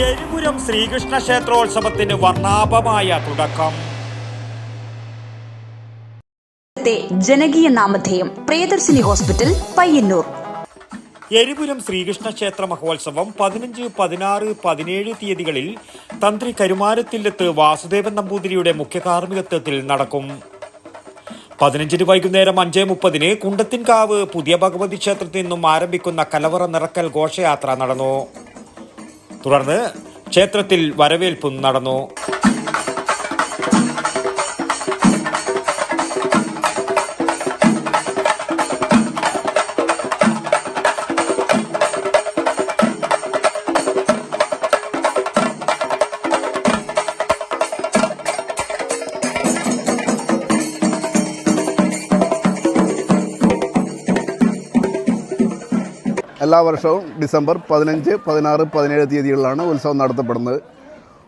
എരിപുരം ശ്രീകൃഷ്ണ ക്ഷേത്രോത്സവത്തിന് വർണാഭമായ തുടക്കം. ജനകീയ നാമധേയം പ്രിയദർശിനി ഹോസ്പിറ്റൽ പയ്യന്നൂർ. എരിപുരം ശ്രീകൃഷ്ണ ക്ഷേത്ര മഹോത്സവം പതിനഞ്ച് പതിനാറ് പതിനേഴ് തീയതികളിൽ തന്ത്രി കരുമാരത്തില്ലത്ത് വാസുദേവൻ നമ്പൂതിരിയുടെ മുഖ്യ കാർമ്മികത്വത്തിൽ നടക്കും. പതിനഞ്ചിന് വൈകുന്നേരം അഞ്ച് മുപ്പതിന് കുണ്ടത്തിൻകാവ് പുതിയ ഭഗവതി ക്ഷേത്രത്തിൽ നിന്നും ആരംഭിക്കുന്ന കലവറ നിറക്കൽ ഘോഷയാത്ര നടന്നു. തുടർന്ന് ക്ഷേത്രത്തിൽ വരവേൽപ്പും നടന്നു. എല്ലാ വർഷവും ഡിസംബർ പതിനഞ്ച് പതിനാറ് പതിനേഴ് തീയതികളിലാണ് ഉത്സവം നടത്തപ്പെടുന്നത്.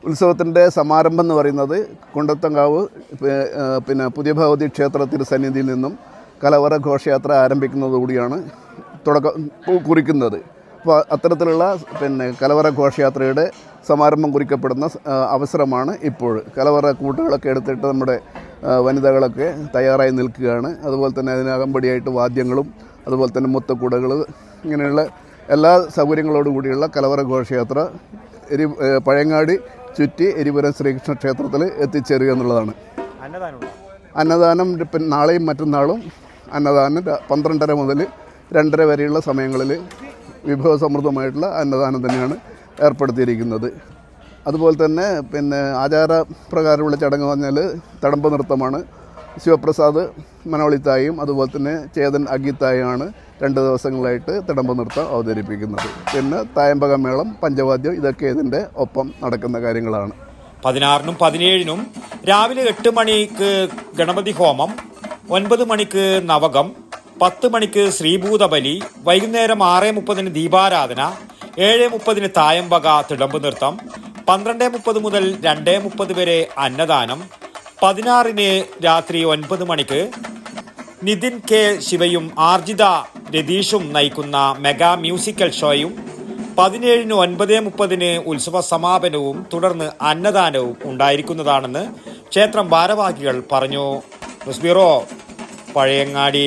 ഉത്സവത്തിന്റെ സമാരംഭം എന്ന് പറയുന്നത് കുണ്ടത്തങ്കാവ് പിന്നെ പുതിയ ഭഗവതി ക്ഷേത്രത്തിന് സന്നിധിയിൽ നിന്നും കലവറ ഘോഷയാത്ര ആരംഭിക്കുന്നതോടുകൂടിയാണ് തുടക്കം കുറിക്കുന്നത്. അപ്പോൾ അത്തരത്തിലുള്ള പിന്നെ കലവറ ഘോഷയാത്രയുടെ സമാരംഭം കുറിക്കപ്പെടുന്ന അവസരമാണ് ഇപ്പോൾ. കലവറ കൂട്ടുകളൊക്കെ എടുത്തിട്ട് നമ്മുടെ വനിതകളൊക്കെ തയ്യാറായി നിൽക്കുകയാണ്. അതുപോലെ തന്നെ അതിന് അകമ്പടിയായിട്ട് വാദ്യങ്ങളും അതുപോലെ തന്നെ മുത്തക്കൂടകൾ ഇങ്ങനെയുള്ള എല്ലാ സൗകര്യങ്ങളോടു കൂടിയുള്ള കലവറ ഘോഷയാത്ര എരി പഴയങ്ങാടി ചുറ്റി എരിപുരം ശ്രീകൃഷ്ണ ക്ഷേത്രത്തിൽ എത്തിച്ചേരുക എന്നുള്ളതാണ്. അന്നദാനം. പിന്നെ നാളെയും മറ്റന്നാളും അന്നദാനം പന്ത്രണ്ടര മുതൽ രണ്ടര വരെയുള്ള സമയങ്ങളിൽ വിഭവസമൃദ്ധമായിട്ടുള്ള അന്നദാനം തന്നെയാണ് ഏർപ്പെടുത്തിയിരിക്കുന്നത്. അതുപോലെ തന്നെ പിന്നെ ആചാരപ്രകാരമുള്ള ചടങ്ങ് പറഞ്ഞാൽ തടമ്പ നൃത്തമാണ്. ശിവപ്രസാദ് മനോളിത്തായും അതുപോലെ തന്നെ ചേതൻ അഗിത്തായുമാണ് രണ്ട് ദിവസങ്ങളായിട്ട് തിടമ്പ നൃത്തം അവതരിപ്പിക്കുന്നത്. പിന്നെ തായമ്പക മേളം പഞ്ചവാദ്യം ഇതൊക്കെ ഇതിന്റെ ഒപ്പം നടക്കുന്ന കാര്യങ്ങളാണ്. പതിനാറിനും പതിനേഴിനും രാവിലെ എട്ട് മണിക്ക് ഗണപതി ഹോമം ഒൻപത് മണിക്ക് നവകം പത്ത് മണിക്ക് ശ്രീഭൂതബലി വൈകുന്നേരം ആറ് മുപ്പതിന് ദീപാരാധന ഏഴ് മുപ്പതിന് തായമ്പക തിടമ്പ് നൃത്തം പന്ത്രണ്ട് മുപ്പത് മുതൽ രണ്ട് മുപ്പത് വരെ അന്നദാനം പതിനാറിന് രാത്രി ഒൻപത് മണിക്ക് നിതിൻ കെ ശിവയും ആർജിത രതീഷും നയിക്കുന്ന മെഗാ മ്യൂസിക്കൽ ഷോയും പതിനേഴിന് ഒൻപത് മുപ്പതിന് ഉത്സവ സമാപനവും തുടർന്ന് അന്നദാനവും ഉണ്ടായിരിക്കുന്നതാണെന്ന് ക്ഷേത്രം ഭാരവാഹികൾ പറഞ്ഞു. News bureau Pazhayangadi